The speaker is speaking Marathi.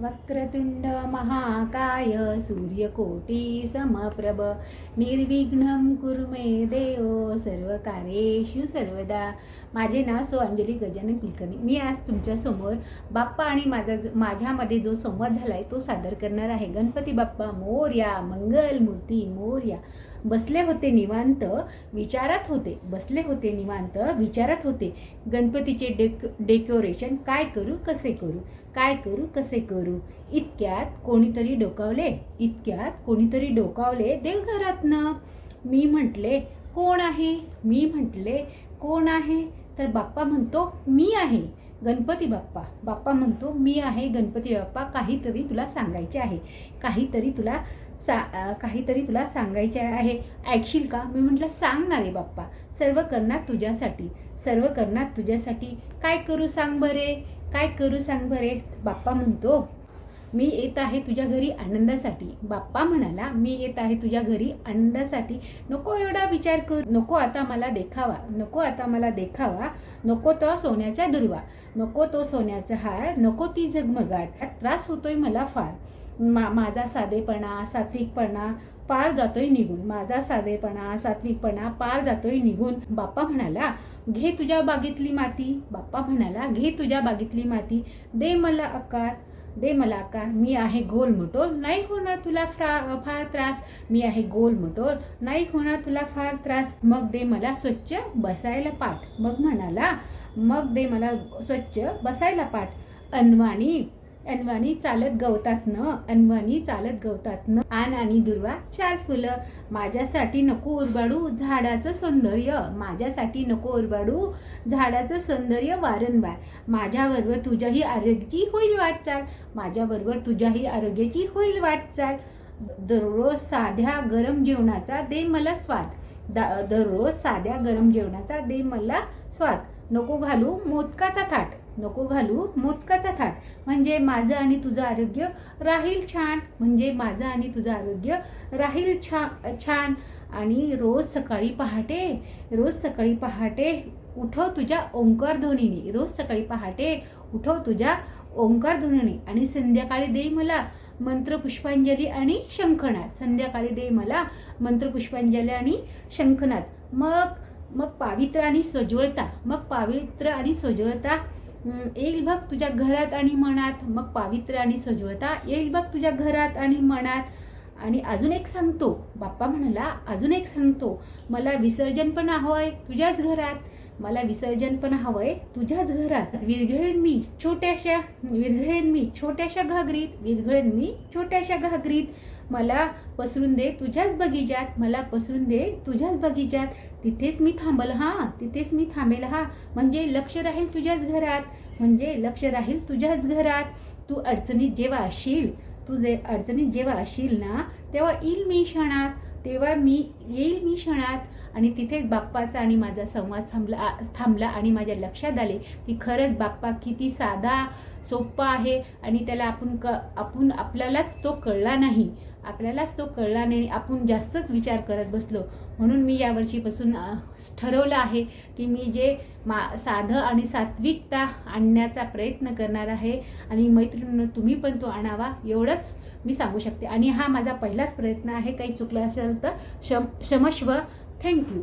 वक्रतुंड महाकाय सूर्यकोटी समप्रभ। निर्विघ्नं कुरु मे देव सर्व कार्येषु सर्वदा। माझे नाव सो अंजली गजानन कुलकर्णी. मी आज तुमच्यासमोर बाप्पा आणि माझा जो- माझ्यामध्ये जो संवाद झाला आहे तो सादर करणार आहे. गणपती बाप्पा मोर्या मंगलमूर्ती मोर्या बसले होते निवांत विचारात होते. बसले होते निवांत विचारात होते. गणपतीचे डेक डेकोरेशन काय करू कसे करू? काय करू कसे करू? इतक्यात कोणीतरी डोकावले. इतक्यात कोणीतरी डोकावले देवघरातनं. मी म्हटले कोण आहे? मी म्हटले कोण आहे? तर बाप्पा म्हणतो मी आहे. गणपती बाप्पा. बाप्पा म्हणतो मी आहे. गणपती बाप्पा काहीतरी तुला सांगायचे आहे. काहीतरी तुला सा काहीतरी तुला सांगायचे आहे. ऐकशील का? मी म्हटलं सांग ना रे बाप्पा. सर्व करणार तुझ्यासाठी. सर्व करणार तुझ्यासाठी. काय करू सांग बरे? काय करू सांग बरे? बाप्पा म्हणतो मी येत आहे तुझ्या घरी आनंदासाठी. बाप्पा म्हणाला मी येत आहे तुझ्या घरी आनंदासाठी. नको एवढा विचार कर. नको आता मला देखावा. नको आता मला देखावा. नको तो सोन्याचा दुर्वा. नको तो सोन्याचा हार. नको ती झगमगाट त्रास होतोय मला फार. मा माझा साधेपणा सात्विकपणा पार जातोय निघून. माझा साधेपणा सात्विकपणा पार जातोय निघून. बाप्पा म्हणाला घे तुझ्या बागेतली माती. बाप्पा म्हणाला घे तुझ्या बागेतली माती. दे मला आकार. दे मला आकार मी आहे गोल मटोल नाही होणार तुला फ्रा फार त्रास. मी आहे गोल मटोल नाही होणार तुला फार त्रास. मग दे मला स्वच्छ बसायला पाठ. मग म्हणाला मग दे मला स्वच्छ बसायला पाठ. अनवाणी अनवाणी चालत गवतात न अनवाणी चालत गवतात न आन आणि दुर्वा चार फुलं. माझ्यासाठी नको उरबाडू झाडाचं सौंदर्य. माझ्यासाठी नको उरबाडू झाडाचं सौंदर्य वारंवार. माझ्याबरोबर तुझ्याही आरोग्याची होईल वाटचाल. माझ्याबरोबर तुझ्याही आरोग्याची होईल वाटचाल. दररोज साध्या गरम जेवणाचा दे मला स्वाद. दा- दररोज साध्या गरम जेवणाचा दे मला स्वाद. नको घालू मोदकाचा थाट. नको घालू मोदकाचा थाट. म्हणजे माझं आणि तुझं आरोग्य राहील छान. म्हणजे माझं आणि तुझं आरोग्य राहील छा छान. आणि रोज सकाळी पहाटे रोज सकाळी पहाटे उठव तुझ्या ओंकार ध्वनीने. रोज सकाळी पहाटे उठव तुझ्या ओंकार ध्वनीने. आणि संध्याकाळी दे मला मंत्र पुष्पांजली आणि शंखनाद. संध्याकाळी दे मला मंत्र पुष्पांजली आणि शंखनाद. मग मग पावित्र आणि सज्वळता. मग पावित्र आणि सज्वळता येईल बघ तुझ्या घरात आणि मनात मग पावित्र्य आणि सजवता येईल बघ तुझ्या घरात आणि मनात. आणि अजून एक सांगतो बाप्पा म्हणाला अजून एक सांगतो मला विसर्जन पण हवंय तुझ्याच घरात मला विसर्जन पण हवंय तुझ्याच घरात. विरघळेन मी छोट्याशा विरघळेन मी छोट्याशा घागरीत विरघळेन मी छोट्याशा घागरीत. मला पसरून दे तुझ्याच बगीचात मला पसरून दे तुझ्याच बगीचात तिथेच मी थांबल हा तिथेच मी थांबेल हा. म्हणजे लक्ष राहील तुझ्याच घरात म्हणजे लक्ष राहील तुझ्याच घरात. तू अडचणीत जेव्हा असशील तू जे अडचणीत जेव्हा असशील ना तेव्हा येईल मी क्षणात तेव्हा मी येईल मी क्षणात. आणि तिथेच बाप्पाचा आणि माझा संवाद थांबला थांबला आणि माझ्या लक्षात आले की खरंच बाप्पा किती साधा सोप्पा आहे. आणि त्याला आपण क आपण आपल्यालाच तो कळला नाही. आपल्यालाच तो कळला नाही आणि आपण जास्तच विचार करत बसलो. म्हणून मी यावर्षीपासून ठरवलं आहे की मी जे मा साधं आणि सात्विकता आणण्याचा प्रयत्न करणार आहे आणि मैत्रिणीनं तुम्ही पण तो आणावा एवढंच मी सांगू शकते. आणि हा माझा पहिलाच प्रयत्न आहे. काही चुकलं असेल तर शम क्षमस्व. थँक्यू